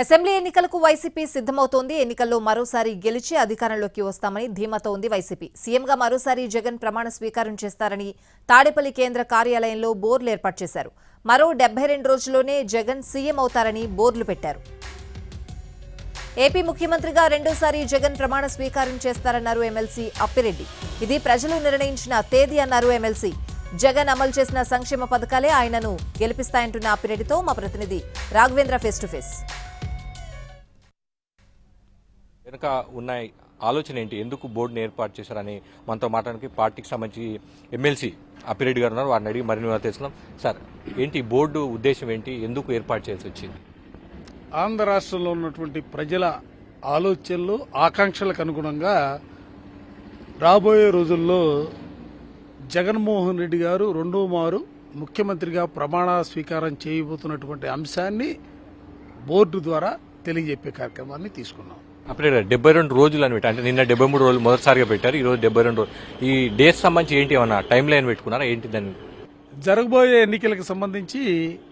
Assembly ఎన్నికలకు YCP సిద్ధమవుతోంది. ఎన్నికల్లో మరోసారి గెలిచి అధికారంలోకి వస్తామని ధీమాతో ఉంది వైసీపీ. సీఎంగా మరోసారి జగన్ ప్రమాణ స్వీకారం చేస్తారని తాడేపల్లి కేంద్ర కార్యాలయంలో బోర్లు ఏర్పాటు చేశారు. మరో డెబ్బై రెండు రోజుల్లోనే జగన్ సీఎం అవుతారని బోర్లు పెట్టారు. ఏపీ ముఖ్యమంత్రిగా రెండోసారి జగన్ ప్రమాణ స్వీకారం చేస్తారన్నారు ఎమ్మెల్సీ అప్పిరెడ్డి. ఇది ప్రజలు నిర్ణయించిన తేదీ అన్నారు ఎమ్మెల్సీ. జగన్ అమలు చేసిన సంక్షేమ పథకాలే ఆయనను గెలిపిస్తాయంటున్న అప్పిరెడ్డితో మా ప్రతినిధి రాఘవేంద్ర ఫేస్ టు ఫేస్. వెనుక ఉన్న ఆలోచన ఏంటి? ఎందుకు బోర్డుని ఏర్పాటు చేశారని మనతో మాట్లాడడానికి పార్టీకి సంబంధించి ఎమ్మెల్సీ అప్పిరెడ్డి గారు ఉన్నారు. వారిని అడిగి మరిన్ని తెలుసుకున్నాం సార్ ఏంటి బోర్డు ఉద్దేశం ఏంటి? ఎందుకు ఏర్పాటు చేయాల్సి వచ్చింది? ఆంధ్ర రాష్ట్రంలో ఉన్నటువంటి ప్రజల ఆలోచనలు ఆకాంక్షలకు అనుగుణంగా రాబోయే రోజుల్లో జగన్మోహన్ రెడ్డి గారు రెండో మారు ముఖ్యమంత్రిగా ప్రమాణ స్వీకారం చేయబోతున్నటువంటి అంశాన్ని బోర్డు ద్వారా తెలియజెప్పే కార్యక్రమాన్ని తీసుకున్నాం. అప్పిరెడ్డి గారు డెబ్బై రెండు రోజులు అని పెట్టి. అంటే నిన్న డెబ్బై మూడు రోజులు మొదటిసారిగా పెట్టారు ఈ రోజు డెబ్బై రెండు రోజులు ఈ డేస్ సంబంధించి ఏంటి ఏమన్నా టైం లైన్ పెట్టుకున్నారా? ఏంటి దాన్ని? జరగబోయే ఎన్నికలకు సంబంధించి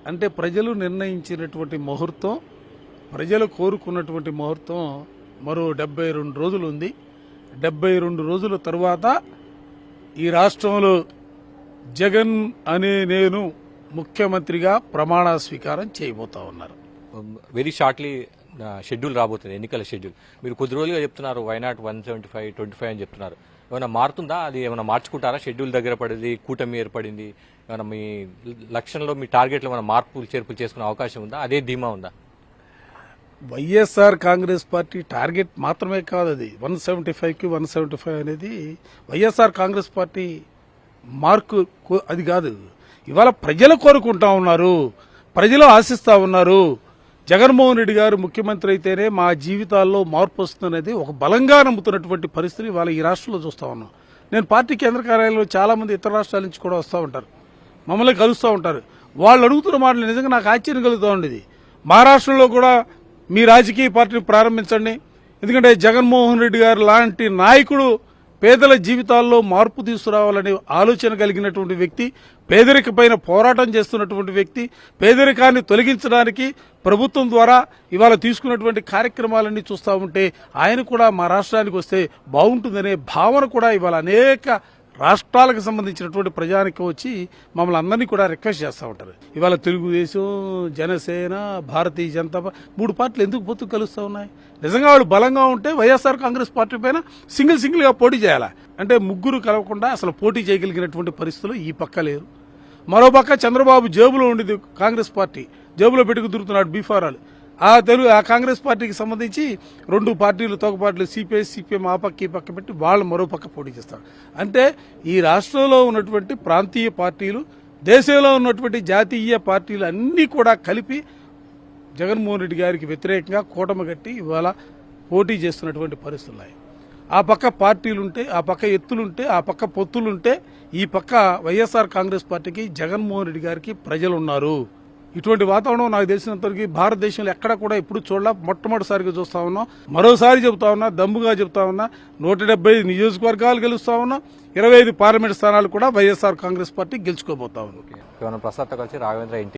అంటే ప్రజలు నిర్ణయించినటువంటి ముహూర్తం ప్రజలు కోరుకున్నటువంటి ముహూర్తం మరో డెబ్బై రెండు రోజులు ఉంది. డెబ్బై రెండు రోజుల తరువాత ఈ రాష్ట్రంలో జగన్ అనే నేను ముఖ్యమంత్రిగా ప్రమాణ స్వీకారం చేయబోతా ఉన్నారు. వెరీ షార్ట్లీ షెడ్యూల్ రాబోతుంది ఎన్నికల షెడ్యూల్. మీరు కొద్ది రోజులుగా చెప్తున్నారు why not one seventy five twenty five అని చెప్తున్నారు. ఏమైనా మారుతుందా? అది ఏమైనా మార్చుకుంటారా? షెడ్యూల్ దగ్గర పడింది కూటమి ఏర్పడింది ఏమైనా మీ లక్ష్యంలో మీ టార్గెట్లో ఏమైనా మార్పులు చేర్పులు చేసుకునే అవకాశం ఉందా? అదే ధీమా ఉందా? వైఎస్ఆర్ కాంగ్రెస్ పార్టీ టార్గెట్ మాత్రమే కాదు అది. వన్ సెవెంటీ ఫైవ్కి వన్ సెవెంటీ ఫైవ్ అనేది వైఎస్ఆర్ కాంగ్రెస్ పార్టీ మార్కు కో- అది కాదు. ఇవాళ ప్రజలు కోరుకుంటా ఉన్నారు ప్రజలు ఆశిస్తూ ఉన్నారు. జగన్మోహన్ రెడ్డి గారు ముఖ్యమంత్రి అయితేనే మా జీవితాల్లో మార్పు వస్తుందనేది ఒక బలంగా నమ్ముతున్నటువంటి పరిస్థితి వాళ్ళ ఈ రాష్ట్రంలో చూస్తా ఉన్నాం. నేను పార్టీ కేంద్ర కార్యాలయంలో చాలా మంది ఇతర రాష్ట్రాల నుంచి కూడా వస్తూ ఉంటారు. మమ్మల్ని కలుస్తూ ఉంటారు. వాళ్ళు అడుగుతున్న మాటలు నిజంగా నాకు ఆశ్చర్యం కలుగుతూ ఉండేది. మహారాష్ట్రలో కూడా మీ రాజకీయ పార్టీని ప్రారంభించండి. ఎందుకంటే జగన్మోహన్ రెడ్డి గారు లాంటి నాయకుడు పేదల జీవితాల్లో మార్పు తీసుకురావాలనే ఆలోచన కలిగినటువంటి వ్యక్తి పేదరిక పైన పోరాటం చేస్తున్నటువంటి వ్యక్తి పేదరికాన్ని తొలగించడానికి ప్రభుత్వం ద్వారా ఇవాళ తీసుకున్నటువంటి కార్యక్రమాలన్నీ చూస్తూ ఉంటే ఆయన కూడా మా రాష్ట్రానికి వస్తే బాగుంటుందనే భావన కూడా ఇవాళ అనేక రాష్ట్రాలకు సంబంధించినటువంటి ప్రజానికి వచ్చి మమ్మల్ని అందరినీ కూడా రిక్వెస్ట్ చేస్తూ ఉంటారు. ఇవాళ తెలుగుదేశం జనసేన భారతీయ జనతా పార్టీ మూడు పార్టీలు ఎందుకు పొత్తు కలుస్తూ ఉన్నాయి? నిజంగా వాళ్ళు బలంగా ఉంటే వైఎస్ఆర్ కాంగ్రెస్ పార్టీ పైన సింగిల్ సింగిల్గా పోటీ చేయాలి? అంటే ముగ్గురు కలవకుండా అసలు పోటీ చేయగలిగినటువంటి పరిస్థితులు ఈ పక్క లేరు. మరో పక్క చంద్రబాబు జేబులో ఉండేది కాంగ్రెస్ పార్టీ. జేబులో పెట్టుకు తిరుగుతున్నాడు బీఫారాలు. ఆ తెలుగు ఆ కాంగ్రెస్ పార్టీకి సంబంధించి రెండు పార్టీలు తోకపాట్లు సిపిఐ సిపిఎం ఆ పక్క ఈ పక్క పెట్టి వాళ్ళు మరో పక్క పోటీ చేస్తారు. అంటే ఈ రాష్ట్రంలో ఉన్నటువంటి ప్రాంతీయ పార్టీలు దేశంలో ఉన్నటువంటి జాతీయ పార్టీలు అన్నీ కూడా కలిపి జగన్మోహన్ రెడ్డి గారికి వ్యతిరేకంగా కూటమి కట్టి ఇవాళ పోటీ చేస్తున్నటువంటి పరిస్థితులు ఉన్నాయి. ఆ పక్క పార్టీలుంటే ఆ పక్క ఎత్తులుంటే ఆ పక్క పొత్తులుంటే ఈ పక్క వైఎస్ఆర్ కాంగ్రెస్ పార్టీకి జగన్మోహన్ రెడ్డి గారికి ప్రజలు ఉన్నారు ఇటువంటి వాతావరణం నాకు తెలిసినంతవరకు భారతదేశంలో ఎక్కడ కూడా ఎప్పుడు చూడాల. మొట్టమొదటిసారిగా చూస్తా ఉన్నాం. మరోసారి చెబుతా ఉన్నా దమ్ముగా చెబుతా ఉన్నా నూట డెబ్బై నియోజకవర్గాలు గెలుస్తా ఉన్నా ఇరవై ఐదు పార్లమెంట్ స్థానాలు కూడా వైఎస్ఆర్ కాంగ్రెస్ పార్టీ గెలుచుకోబోతా ఉంది. ఏమైనా కలిసి రాఘవేంద్ర